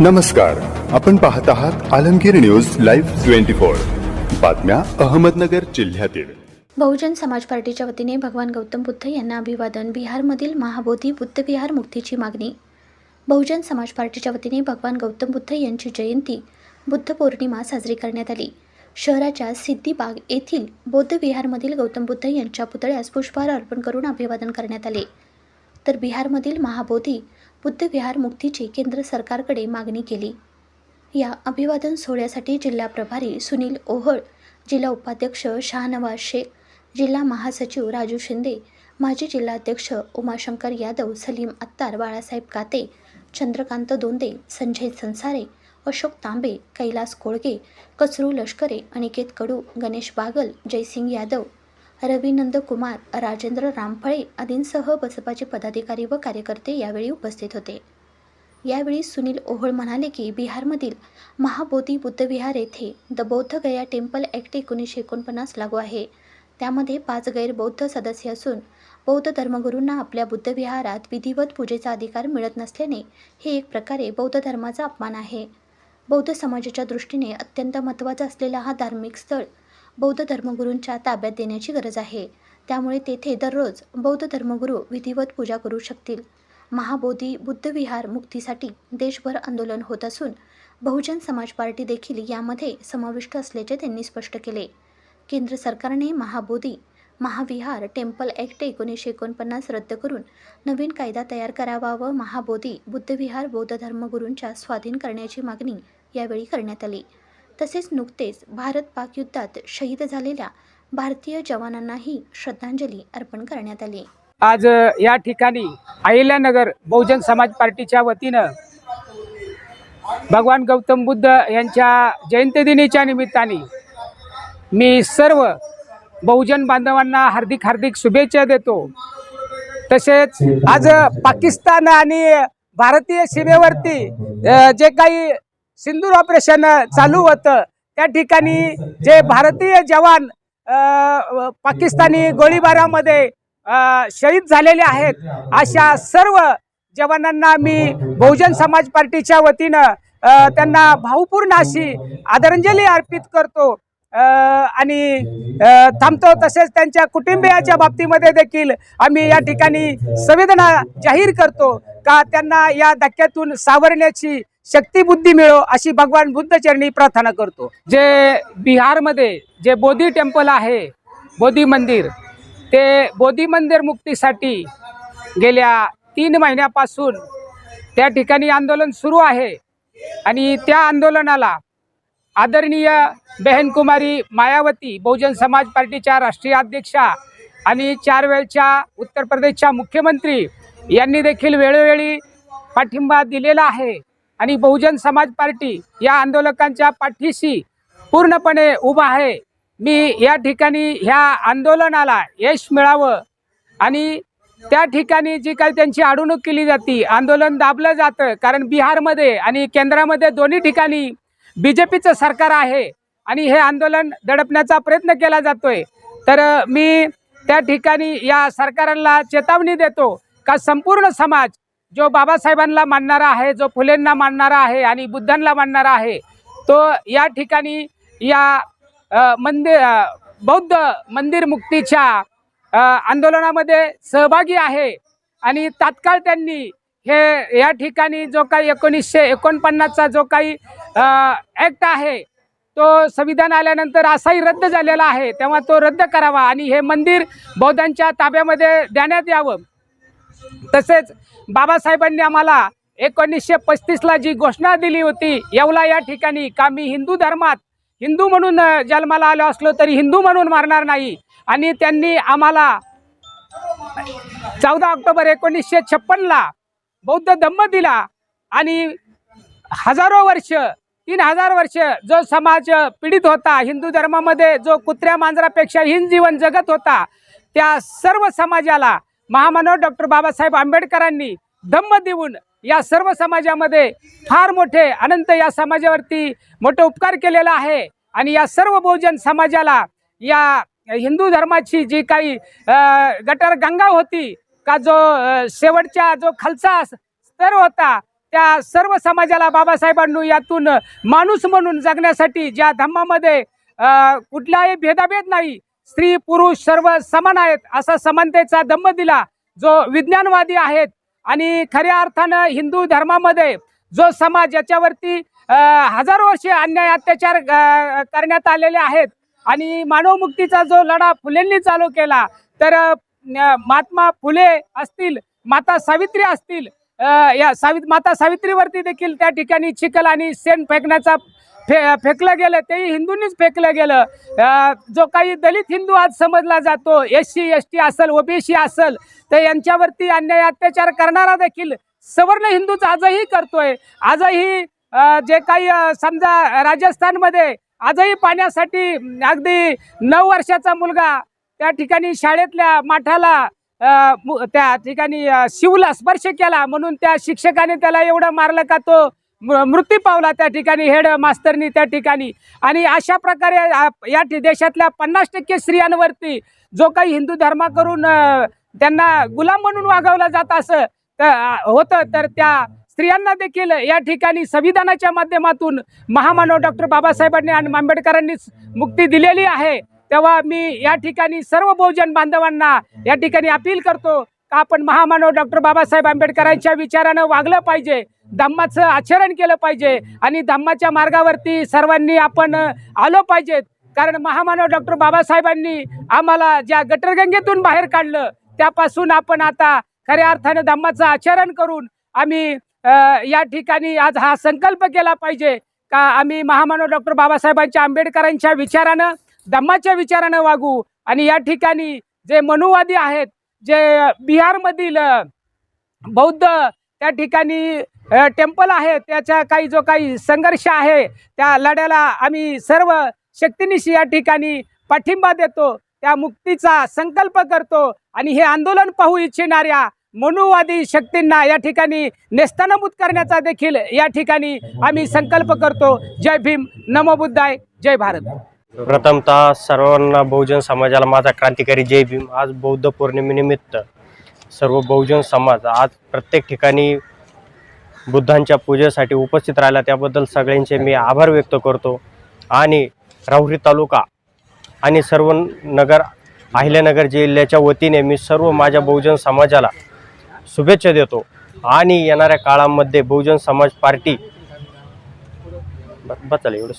नमस्कार आपण पाहत आहात Alamgir news live twenty four. बातम्या अहमदनगर जिल्ह्यातील. बहुजन समाज पार्टीच्या वतीने भगवान गौतम बुद्ध यांना अभिवादन बिहारमधील महाबोधी बुद्ध विहार मुक्तीची मागणी. बहुजन समाज पार्टीच्या वतीने भगवान गौतम बुद्ध यांची जयंती बुद्ध पौर्णिमा साजरी करण्यात आली. शहराच्या सिद्धिबाग येथील बौद्ध विहारमधील गौतम बुद्ध यांच्या पुतळ्यास पुष्पहार अर्पण करून अभिवादन करण्यात आले. तर बिहारमधील महाबोधी बुद्ध विहार मुक्तीची केंद्र सरकारकडे मागणी केली. या अभिवादन सोहळ्यासाठी जिल्हा प्रभारी सुनील ओहळ जिल्हा उपाध्यक्ष शाहनवाज शेख जिल्हा महासचिव राजू शिंदे माजी जिल्हाध्यक्ष उमाशंकर यादव सलीम अत्तार बाळासाहेब काते चंद्रकांत दोंदे संजय संसारे अशोक तांबे कैलास कोळगे कचरू लष्करे अनिकेत कडू गणेश बागल जयसिंग यादव रविनंद कुमार राजेंद्र रामफळे आदींसह बसपाचे पदाधिकारी व कार्यकर्ते यावेळी उपस्थित होते. यावेळी सुनील ओहोळ म्हणाले की बिहारमधील महाबोधी बुद्धविहार येथे द बौद्ध गया टेम्पल ॲक्ट एकोणीसशे एकोणपन्नास लागू आहे. त्यामध्ये पाच गैरबौद्ध सदस्य असून बौद्ध धर्मगुरूंना आपल्या बुद्धविहारात विधिवत पूजेचा अधिकार मिळत नसल्याने हे एक प्रकारे बौद्ध धर्माचा अपमान आहे. बौद्ध समाजाच्या दृष्टीने अत्यंत महत्त्वाचा असलेला हा धार्मिक स्थळ बौद्ध धर्मगुरूंच्या ताब्यात देण्याची गरज आहे. त्यामुळे तेथे दररोज बौद्ध धर्मगुरू विधिवत पूजा करू शकतील. महाबोधी बुद्धविहार मुक्तीसाठी देशभर आंदोलन होत असून बहुजन समाज पार्टी देखील यामध्ये समाविष्ट असल्याचे त्यांनी स्पष्ट केले. केंद्र सरकारने महाबोधी महाविहार टेम्पल ॲक्ट एकोणीसशे एकोणपन्नास रद्द करून नवीन कायदा तयार करावा व महाबोधी बुद्धविहार बौद्ध धर्मगुरूंच्या स्वाधीन करण्याची मागणी यावेळी करण्यात आली. तसेच नुकतेच भारत पाक युद्धात शहीद झालेल्या भारतीय जवानांनाही श्रद्धांजली अर्पण करण्यात आली. आज या ठिकाणी अहिल्यानगर बहुजन समाज पार्टीच्या वतीनं भगवान गौतम बुद्ध यांच्या जयंतीदिनीच्या निमित्ताने मी सर्व बहुजन बांधवांना हार्दिक हार्दिक शुभेच्छा देतो. तसेच आज पाकिस्तान आणि भारतीय सीमेवरती जे काही सिंदूर ऑपरेशन चालू होतं. त्या ठिकाणी जे भारतीय जवान पाकिस्तानी गोळीबारामध्ये शहीद झालेले आहेत. अशा सर्व जवानांना मी बहुजन समाज पार्टीच्या वतीनं त्यांना भावपूर्ण अशी आदरांजली अर्पित करतो. आणि थांबतो. तसेच त्यांच्या कुटुंबियाच्या बाबतीमध्ये देखील आम्ही या ठिकाणी संवेदना जाहीर करतो का त्यांना या धक्क्यातून सावरण्याची शक्ती बुद्धी मिळो अशी भगवान बुद्ध चरणी प्रार्थना करतो. जे बिहारमध्ये जे बोधी टेम्पल आहे बोधी मंदिर ते बोधी मंदिर मुक्तीसाठी गेल्या तीन महिन्यापासून त्या ठिकाणी आंदोलन सुरू आहे आणि त्या आंदोलनाला आदरणीय बहनकुमारी मायावती बहुजन समाज पार्टीच्या राष्ट्रीय अध्यक्षा आणि चार वेळच्या उत्तर प्रदेशच्या मुख्यमंत्री यांनी देखील वेळोवेळी पाठिंबा दिलेला आहे. आणि बहुजन समाज पार्टी या आंदोलकांच्या पाठीशी पूर्णपणे उभा आहे. मी या ठिकाणी ह्या आंदोलनाला यश मिळावं आणि त्या ठिकाणी जी काही त्यांची अडवणूक केली जाती आंदोलन दाबलं जातं कारण बिहारमध्ये आणि केंद्रामध्ये दोन्ही ठिकाणी बी जे पीचं सरकार आहे आणि हे आंदोलन दडपण्याचा प्रयत्न केला जातोय. तर मी त्या ठिकाणी या सरकारला चेतावणी देतो का संपूर्ण समाज जो बाबासाहेबांना मानणारा आहे जो फुलेंना मानणारा आहे आणि बुद्धांना मानणारा आहे तो या ठिकाणी या मंदिर बौद्ध मंदिर मुक्तीच्या आंदोलनामध्ये सहभागी आहे आणि तात्काळ त्यांनी हे या ठिकाणी जो काही एकोणीसशे एकोणपन्नासचा जो काही ॲक्ट आहे तो संविधान आल्यानंतर असाही रद्द झालेला आहे. तेव्हा तो रद्द करावा आणि हे मंदिर बौद्धांच्या ताब्यामध्ये देण्यात यावं. तसेच बाबासाहेबांनी आम्हाला एकोणीसशे पस्तीसला जी घोषणा दिली होती येवला या ठिकाणी का मी हिंदू धर्मात हिंदू म्हणून जन्माला आलो असलो तरी हिंदू म्हणून मारणार नाही. आणि त्यांनी आम्हाला चौदा ऑक्टोबर एकोणीसशे छप्पनला बौद्ध धम्म दिला. आणि हजारो वर्ष तीन हजार वर्ष जो समाज पीडित होता हिंदू धर्मामध्ये जो कुत्र्या मांजरापेक्षा हिन जीवन जगत होता त्या सर्व समाजाला महामानव डॉक्टर बाबासाहेब आंबेडकरांनी धम्म देऊन या सर्व समाजामध्ये फार मोठे अनंत या समाजावरती मोठे उपकार केलेला आहे. आणि या सर्व बहुजन समाजाला या हिंदू धर्माची जी काही गटर गंगा होती का जो शेवटच्या जो खालचा स्तर होता त्या सर्व समाजाला बाबासाहेबांनी यातून माणूस म्हणून जगण्यासाठी ज्या धम्मामध्ये कुठलाही भेदाभेद नाही स्त्री पुरुष सर्व समान आहेत असा समानतेचा धम्म दिला. जो विज्ञानवादी आहेत आणि खऱ्या अर्थानं हिंदू धर्मामध्ये जो समाज याच्यावरती हजारो वर्षे अन्याय अत्याचार करण्यात आलेले आहेत आणि मानवमुक्तीचा जो लढा फुलेंनी चालू केला तर महात्मा फुले असतील माता सावित्री असतील या सावित माता सावित्रीवरती देखील त्या ठिकाणी चिखल आणि सेन फेकण्याचा फे फेकलं गेलं तेही हिंदूंनीच फेकलं गेलं. जो काही दलित हिंदू आज समजला जातो एस सी एस टी असेल ओबीसी असेल तर यांच्यावरती अन्याय अत्याचार करणारा देखील सवर्ण हिंदूच आजही करतोय. आजही जे काही समजा राजस्थानमध्ये आजही पाण्यासाठी अगदी नऊ वर्षाचा मुलगा त्या ठिकाणी शाळेतल्या माठाला मु- त्या ठिकाणी शिवला स्पर्श केला म्हणून त्या शिक्षकाने त्याला एवढं मारलं का तो मृत्यू पावला त्या ठिकाणी हेड मास्तरनी त्या ठिकाणी. आणि अशा प्रकारे या ठि- देशातल्या पन्नास टक्के स्त्रियांवरती जो काही हिंदू धर्माकडून करून त्यांना गुलाम म्हणून वागवलं जात असं तर, होतं तर त्या स्त्रियांना देखील या ठिकाणी संविधानाच्या माध्यमातून महामानव डॉक्टर बाबासाहेबांनी आणि आंबेडकरांनीच मुक्ती दिलेली आहे. तेव्हा मी या ठिकाणी सर्व बहुजन बांधवांना या ठिकाणी अपील करतो आपण महामानव डॉक्टर बाबासाहेब आंबेडकरांच्या विचारानं वागलं पाहिजे? धम्माचं आचरण केलं पाहिजे आणि धम्माच्या मार्गावरती सर्वांनी आपण आलो पाहिजेत. कारण महामानव डॉक्टर बाबासाहेबांनी आम्हाला ज्या गटरगंगेतून बाहेर काढलं त्यापासून आपण आता खऱ्या अर्थानं धम्माचं आचरण करून आम्ही या ठिकाणी आज हा संकल्प केला पाहिजे का आम्ही महामानव डॉक्टर बाबासाहेबांच्या आंबेडकरांच्या विचारानं धम्माच्या विचारानं वागू आणि या ठिकाणी जे मनुवादी आहेत जे बिहारमधील बौद्ध त्या ठिकाणी टेम्पल आहे त्याच्या काही जो काही संघर्ष आहे त्या लढ्याला आम्ही सर्व शक्तीनिशी या ठिकाणी पाठिंबा देतो त्या मुक्तीचा संकल्प करतो आणि हे आंदोलन पाहू इच्छिणाऱ्या मनुवादी शक्तींना या ठिकाणी नेस्तानाबूत करण्याचा देखील या ठिकाणी आम्ही संकल्प करतो. जय भीम. नमो बुद्धाय. जय भारत. प्रथमतः सर्वांना बहुजन समाजाला माझा क्रांतिकारी जय भीम. आज बौद्ध पौर्णिमेनिमित्त सर्व बहुजन समाज आज प्रत्येक ठिकाणी बुद्धांच्या पूजेसाठी उपस्थित राहिला. त्याबद्दल सगळ्यांचे मी आभार व्यक्त करतो. आणि राहुरी तालुका आणि सर्व नगर अहिल्यानगर जिल्ह्याच्या वतीने मी सर्व माझ्या बहुजन समाजाला शुभेच्छा देतो. आणि येणाऱ्या काळामध्ये बहुजन समाज पार्टी बस चालेल